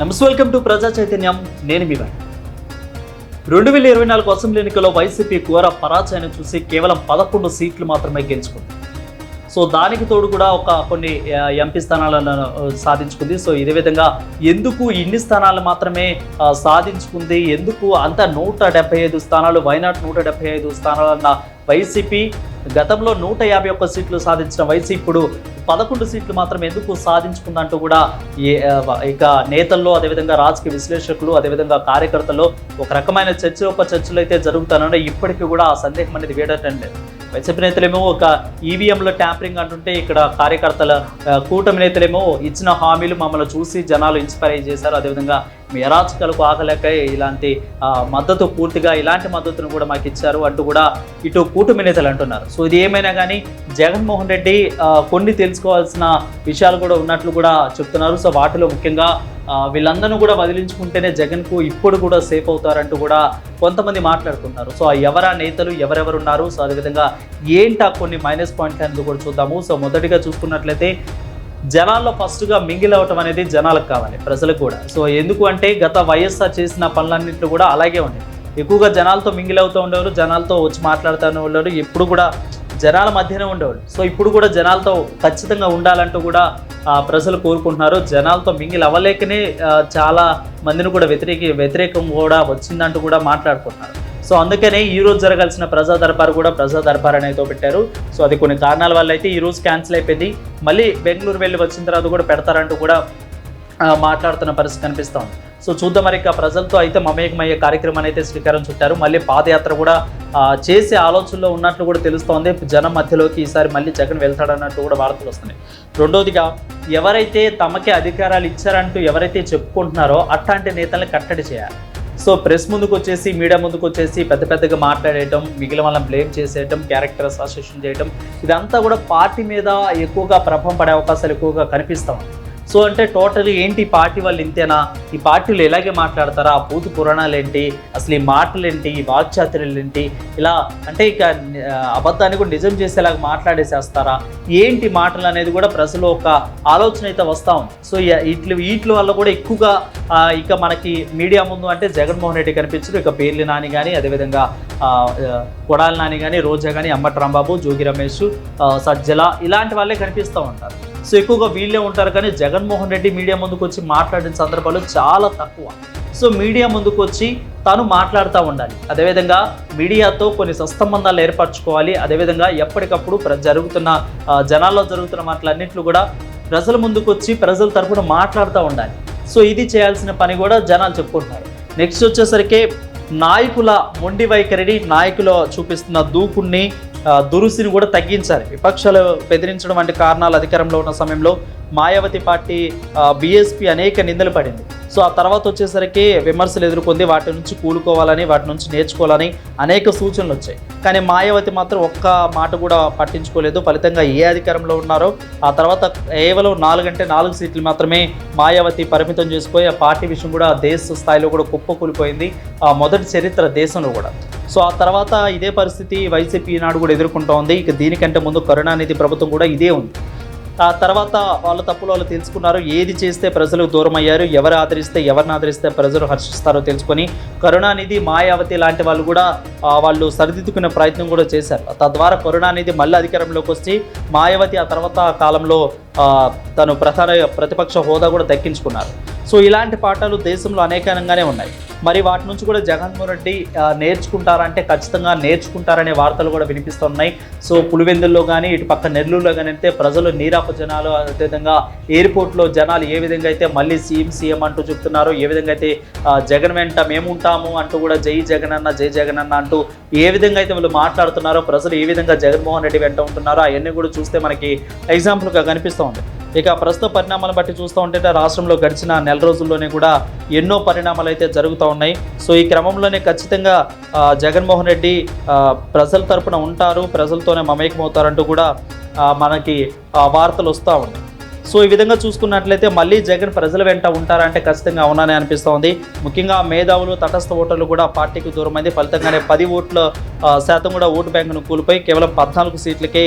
నమస్తే welcome to ప్రజా చైతన్యం నేను మీ రెండు వేల ఇరవై నాలుగు అసెంబ్లీ ఎన్నికల్లో వైసీపీ ఘోర పరాజయాన్ని చూసి కేవలం పదకొండు సీట్లు మాత్రమే గెలుచుకుంది. సో దానికి తోడు కూడా ఒక కొన్ని ఎంపీ స్థానాలను సాధించుకుంది. సో ఇదే విధంగా ఎందుకు ఇన్ని స్థానాలు మాత్రమే సాధించుకుంది? ఎందుకు అంత నూట డెబ్బై ఐదు స్థానాలు వైనాట్ నూట డెబ్బై ఐదు స్థానాలన్న వైసీపీ గతంలో నూట యాభై ఒక్క సీట్లు సాధించిన వైసీపీ ఇప్పుడు పదకొండు సీట్లు మాత్రం ఎందుకు సాధించుకుందంటూ కూడా ఏ ఇక నేతల్లో అదేవిధంగా రాజకీయ విశ్లేషకులు అదేవిధంగా కార్యకర్తల్లో ఒక రకమైన చర్చ ఒక చర్చలు అయితే జరుగుతానంటే ఇప్పటికీ కూడా ఆ సందేహం అనేది వేడటం లేదు వైసీపీ నేతలేమో ఒక ఈవీఎంలో ట్యాంపరింగ్ అంటుంటే ఇక్కడ కార్యకర్తల కూటమి నేతలేమో ఇచ్చిన హామీలు మమ్మల్ని చూసి జనాలు ఇన్స్పైర్ చేశారు. అదేవిధంగా మీ ఆకలేక ఆగలేక ఇలాంటి మద్దతు పూర్తిగా ఇలాంటి మద్దతును కూడా మాకు ఇచ్చారు అంటూ కూడా ఇటు కూటమి నేతలు అంటున్నారు. సో ఇది ఏమైనా కానీ జగన్మోహన్ రెడ్డి కొన్ని తెలుసుకోవాల్సిన విషయాలు కూడా ఉన్నట్లు కూడా చెప్తున్నారు. సో వాటిలో ముఖ్యంగా వీళ్ళందరూ కూడా వదిలించుకుంటేనే జగన్కు ఇప్పుడు కూడా సేఫ్ అవుతారంటూ కూడా కొంతమంది మాట్లాడుతున్నారు. సో ఆ ఎవరా నేతలు ఎవరెవరు ఉన్నారు? సో అదేవిధంగా ఏంటా కొన్ని మైనస్ పాయింట్లు అనేది కూడా చూద్దాము. సో మొదటిగా చూసుకున్నట్లయితే జనాల్లో ఫస్ట్గా మింగిల్ అవటం అనేది జనాలకు కావాలి ప్రజలకు కూడా. సో ఎందుకు అంటే గత వైఎస్ఆర్ చేసిన పనులన్నింటిలో కూడా అలాగే ఉన్నాయి. ఎక్కువగా జనాలతో మింగిల్ అవుతూ ఉండేవారు జనాలతో వచ్చి మాట్లాడుతూ ఉండేవారు ఎప్పుడు కూడా జనాల మధ్యనే ఉండేవాళ్ళు. సో ఇప్పుడు కూడా జనాలతో ఖచ్చితంగా ఉండాలంటూ కూడా ప్రజలు కోరుకుంటున్నారు. జనాలతో మింగిల్ అవ్వలేకనే చాలా మందిని కూడా వ్యతిరేక వ్యతిరేకం కూడా వచ్చిందంటూ కూడా మాట్లాడుకుంటున్నారు. సో అందుకనే ఈ రోజు జరగాల్సిన ప్రజా దర్బార్ కూడా ప్రజా దర్బార్ అనేది పెట్టారు. సో అది కొన్ని కారణాల వల్ల అయితే ఈ రోజు క్యాన్సిల్ అయిపోయింది. మళ్ళీ బెంగళూరు వెళ్ళి వచ్చిన తర్వాత కూడా పెడతారంటూ కూడా మాట్లాడుతున్న పరిస్థితి కనిపిస్తూ ఉంది. సో చూద్దాం మరి ఇక ప్రజలతో అయితే మమేకమయ్యే కార్యక్రమం అయితే శ్రీకారం చుట్టారు. మళ్ళీ పాదయాత్ర కూడా చేసే ఆలోచనలో ఉన్నట్లు కూడా తెలుస్తోంది. జనం మధ్యలోకి ఈసారి మళ్ళీ జగన్ వెళ్తాడన్నట్టు కూడా వార్తలు వస్తున్నాయి. రెండవదిగా ఎవరైతే తమకే అధికారాలు ఇచ్చారంటూ ఎవరైతే చెప్పుకుంటున్నారో అట్లాంటి నేతల్ని కట్టడి చేయాలి. సో ప్రెస్ ముందుకు వచ్చేసి మీడియా ముందుకు వచ్చేసి పెద్ద పెద్దగా మాట్లాడేయటం మిగిలిన వాళ్ళని బ్లేమ్ చేసేయటం క్యారెక్టర్ అసోసియేషన్ చేయటం ఇదంతా కూడా పార్టీ మీద ఎక్కువగా ప్రభావం పడే అవకాశాలు ఎక్కువగా కనిపిస్తాం సో అంటే టోటల్ ఏంటి ఈ పార్టీ వాళ్ళు ఇంతేనా? ఈ పార్టీలు ఎలాగే మాట్లాడతారా? ఆ పూతి పురాణాలు ఏంటి అసలు ఈ మాటలు ఏంటి ఈ వాక్చాతుర్యాలు ఏంటి ఇలా అంటే ఇక అబద్ధాన్ని కూడా నిజం చేసేలాగా మాట్లాడేసేస్తారా? ఏంటి మాటలు అనేది కూడా ప్రజలు ఒక ఆలోచన అయితే వస్తాం ఉంది. సో ఇ- ఇట్లు వీటి వల్ల కూడా ఎక్కువగా ఇక మనకి మీడియా ముందు అంటే జగన్మోహన్ రెడ్డి కనిపించరు. ఇక పేర్లి నాని కానీ అదేవిధంగా కొడాలి నాని కానీ రోజా కానీ అంబటి రాంబాబు జోగి రమేష్ సజ్జల ఇలాంటి వాళ్ళే కనిపిస్తూ ఉంటారు. సో ఎక్కువగా వీళ్ళే ఉంటారు కానీ జగన్మోహన్ రెడ్డి మీడియా ముందుకు వచ్చి మాట్లాడిన సందర్భాలు చాలా తక్కువ. సో మీడియా ముందుకు వచ్చి తాను మాట్లాడుతూ ఉండాలి. అదేవిధంగా మీడియాతో కొన్ని సత్సంబంధాలు ఏర్పరచుకోవాలి. అదేవిధంగా ఎప్పటికప్పుడు ప్ర- జరుగుతున్న జనాల్లో జరుగుతున్న మాటలన్నింటిలో కూడా ప్రజల ముందుకు వచ్చి ప్రజల తరపున మాట్లాడుతూ ఉండాలి. సో ఇది చేయాల్సిన పని కూడా జనాలు చెప్పుకుంటున్నారు. నెక్స్ట్ వచ్చేసరికి నాయకుల మొండి వైఖరిని నాయకులు చూపిస్తున్న దూకుణ్ణి దురుసిని కూడా తగ్గించాలి. విపక్షాలు బెదిరించడం వంటి కారణాలు అధికారంలో ఉన్న సమయంలో మాయావతి పార్టీ బీఎస్పీ అనేక నిందలు పడింది. సో ఆ తర్వాత వచ్చేసరికి విమర్శలు ఎదుర్కొంది వాటి నుంచి కూలుకోవాలని వాటి నుంచి నేర్చుకోవాలని అనేక సూచనలు వచ్చాయి. కానీ మాయావతి మాత్రం ఒక్క మాట కూడా పట్టించుకోలేదు. ఫలితంగా ఏ అధికారంలో ఉన్నారో ఆ తర్వాత కేవలం నాలుగంటే నాలుగు సీట్లు మాత్రమే మాయావతి పరిమితం చేసుకొని ఆ పార్టీ విషయం కూడా దేశ స్థాయిలో కూడా కుప్పకూలిపోయింది ఆ మొదటి చరిత్ర దేశంలో కూడా. సో ఆ తర్వాత ఇదే పరిస్థితి వైసీపీ నాడు కూడా ఎదుర్కొంటోంది. ఇక దీనికంటే ముందు కరుణానిధి ప్రభుత్వం కూడా ఇదే ఉంది. ఆ తర్వాత వాళ్ళ తప్పులు వాళ్ళు తెలుసుకున్నారు. ఏది చేస్తే ప్రజలు దూరం అయ్యారు ఎవరు ఆదరిస్తే ఎవరిని ఆదరిస్తే ప్రజలు హర్షిస్తారో తెలుసుకొని కరుణానిధి మాయావతి లాంటి వాళ్ళు కూడా వాళ్ళు సరిదిద్దుకునే ప్రయత్నం కూడా చేశారు. తద్వారా కరుణానిధి మళ్ళీ అధికారంలోకి వచ్చి మాయావతి ఆ తర్వాత కాలంలో తను ప్రధాన ప్రతిపక్ష హోదా కూడా దక్కించుకున్నారు. సో ఇలాంటి పాఠాలు దేశంలో అనేకంగానే ఉన్నాయి. మరి వాటి నుంచి కూడా జగన్మోహన్ రెడ్డి నేర్చుకుంటారంటే ఖచ్చితంగా నేర్చుకుంటారనే వార్తలు కూడా వినిపిస్తున్నాయి. సో పులివెందుల్లో కానీ ఇటు పక్క నెల్లూరులో కానీ అయితే ప్రజలు నీరాప జనాలు అదేవిధంగా ఎయిర్పోర్ట్లో జనాలు ఏ విధంగా అయితే మళ్ళీ సీఎం సీఎం అంటూ చెప్తున్నారో ఏ విధంగా అయితే జగన్ వెంట మేము ఉంటాము అంటూ కూడా జై జగన్ అన్న జై జగన్ అన్న అంటూ ఏ విధంగా అయితే వీళ్ళు మాట్లాడుతున్నారో ప్రజలు ఏ విధంగా జగన్మోహన్ రెడ్డి వెంట ఉంటున్నారో అవన్నీ కూడా చూస్తే మనకి ఎగ్జాంపుల్గా కనిపిస్తూ ఉంది. ఇక ప్రస్తుత పరిణామాలను బట్టి చూస్తూ ఉంటే రాష్ట్రంలో గడిచిన నెల రోజుల్లోనే కూడా ఎన్నో పరిణామాలు అయితే జరుగుతూ ఉన్నాయి. సో ఈ క్రమంలోనే ఖచ్చితంగా జగన్మోహన్ రెడ్డి ప్రజల తరపున ఉంటారు ప్రజలతోనే మమేకమవుతారంటూ కూడా మనకి వార్తలు వస్తూ ఉన్నాయి. సో ఈ విధంగా చూసుకున్నట్లయితే మళ్ళీ జగన్ ప్రజల వెంట ఉంటారంటే ఖచ్చితంగా అవునని అనిపిస్తోంది ముఖ్యంగా మేధావులు తటస్థ ఓటర్లు కూడా పార్టీకి దూరమైంది. ఫలితంగానే పది ఓట్ల శాతం కూడా ఓటు బ్యాంకును కూలిపోయి కేవలం పద్నాలుగు సీట్లకే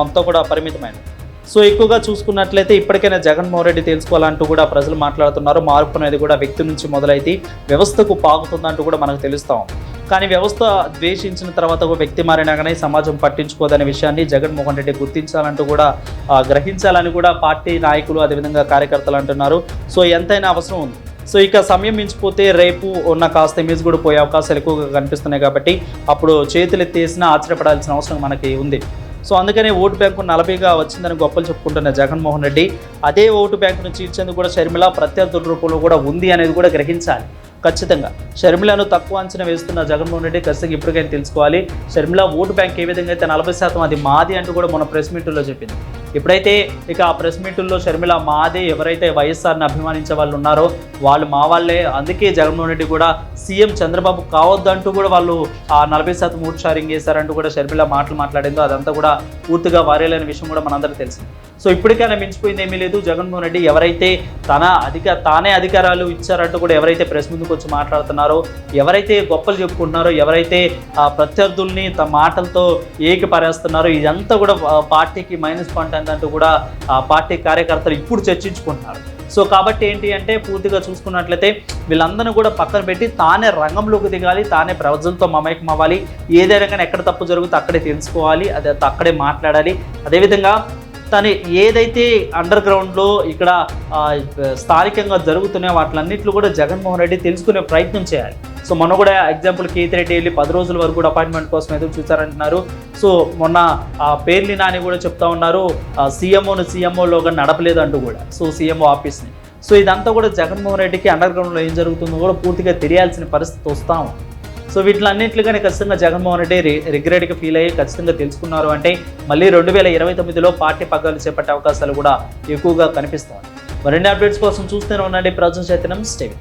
మొత్తం కూడా పరిమితమైంది. సో ఎక్కువగా చూసుకున్నట్లయితే ఇప్పటికైనా జగన్మోహన్ రెడ్డి తెలుసుకోవాలంటూ కూడా ప్రజలు మాట్లాడుతున్నారు. మార్పు అనేది కూడా వ్యక్తి నుంచి మొదలైతే వ్యవస్థకు పాకుతుందంటూ కూడా మనకు తెలుస్తాం కానీ వ్యవస్థ ద్వేషించిన తర్వాత ఒక వ్యక్తి మారినా కానీ సమాజం పట్టించుకోదనే విషయాన్ని జగన్మోహన్ రెడ్డి గుర్తించాలంటూ కూడా గ్రహించాలని కూడా పార్టీ నాయకులు అదేవిధంగా కార్యకర్తలు అంటున్నారు. సో ఎంతైనా అవసరం ఉంది. సో ఇక సమయం మించిపోతే రేపు ఉన్న కాస్త ఇమేజ్ కూడా పోయే అవకాశాలు ఎక్కువగా కనిపిస్తున్నాయి కాబట్టి అప్పుడు చేతులు ఎత్తేసినా ఆశ్చర్యపడాల్సిన అవసరం మనకి ఉంది. సో అందుకనే ఓటు బ్యాంకు నలభైగా వచ్చిందని గొప్పలు చెప్పుకుంటున్న జగన్మోహన్ రెడ్డి అదే ఓటు బ్యాంకు నుంచి ఇచ్చేందుకు కూడా షర్మిల ప్రత్యర్థుల రూపంలో కూడా ఉంది అనేది కూడా గ్రహించాలి. ఖచ్చితంగా. షర్మిలను తక్కువ అంచనా వేస్తున్న జగన్మోహన్ రెడ్డి ఖచ్చితంగా ఇప్పటికైనా తెలుసుకోవాలి. షర్మిల ఓటు బ్యాంక్ ఏ విధంగా అయితే నలభై శాతం అది మాది అంటూ కూడా మన ప్రెస్ మీట్లో చెప్పింది. ఇప్పుడైతే ఇక ఆ ప్రెస్ మీటుల్లో షర్మిల మాదే ఎవరైతే వైఎస్ఆర్ని అభిమానించే వాళ్ళు ఉన్నారో వాళ్ళు మా వాళ్ళే. అందుకే జగన్మోహన్ రెడ్డి కూడా సీఎం చంద్రబాబు కావద్దంటూ కూడా వాళ్ళు ఆ నలభై శాతం ఓట్ షారింగ్ చేశారంటూ కూడా షర్మిల మాటలు మాట్లాడిందో అదంతా కూడా పూర్తిగా వారేలేని విషయం కూడా మనందరికీ తెలిసింది. సో ఇప్పటికైనా మించిపోయింది ఏమీ లేదు. జగన్మోహన్ రెడ్డి ఎవరైతే తన అధిక తానే అధికారాలు ఇచ్చారంటూ కూడా ఎవరైతే ప్రెస్ ముందుకు వచ్చి మాట్లాడుతున్నారో ఎవరైతే గొప్పలు చెప్పుకుంటున్నారో ఎవరైతే ఆ ప్రత్యర్థుల్ని తమ మాటలతో ఏకిపారేస్తున్నారో ఇదంతా కూడా పార్టీకి మైనస్ పాయింట్ అంటూ కూడా ఆ పార్టీ కార్యకర్తలు ఇప్పుడు చర్చించుకుంటున్నారు. సో కాబట్టి ఏంటి అంటే పూర్తిగా చూసుకున్నట్లయితే వీళ్ళందరినీ కూడా పక్కన పెట్టి తానే రంగంలోకి దిగాలి తానే ప్రజలతో మమేకం అవ్వాలి. ఏదైనా కానీ ఎక్కడ తప్పు జరుగుతుందో అక్కడే తెలుసుకోవాలి అదే అక్కడే మాట్లాడాలి. అదేవిధంగా తను ఏదైతే అండర్ గ్రౌండ్లో ఇక్కడ స్థానికంగా జరుగుతున్నాయో వాటిలన్నింటిలో కూడా జగన్మోహన్ రెడ్డి తెలుసుకునే ప్రయత్నం చేయాలి. సో మొన్న కూడా ఎగ్జాంపుల్ కేతిరెడ్డి వెళ్ళి పది రోజుల వరకు కూడా అపాయింట్మెంట్ కోసం ఎదురు చూశారంటున్నారు. సో మొన్న ఆ పేర్ని నాని కూడా చెప్తా ఉన్నారు. సీఎంఓను సీఎంఓలోగా నడపలేదు అంటూ కూడా. సో సీఎంఓ ఆఫీస్ని. సో ఇదంతా కూడా జగన్మోహన్ రెడ్డికి అండర్ గ్రౌండ్లో ఏం జరుగుతుందో కూడా పూర్తిగా తెలియాల్సిన పరిస్థితి వస్తాము సో వీటిలన్నింటిగానే ఖచ్చితంగా జగన్మోహన్ రెడ్డి రి- రిగ్రెట్గా ఫీల్ అయ్యి ఖచ్చితంగా తెలుసుకున్నారు అంటే మళ్ళీ రెండు వేల ఇరవై తొమ్మిదిలో పార్టీ పగ్గాలు చేపట్టే అవకాశాలు కూడా ఎక్కువగా కనిపిస్తాయి. మరిన్ని అప్డేట్స్ కోసం చూస్తూనే ఉండండి. ప్రజల చైతన్యం స్టే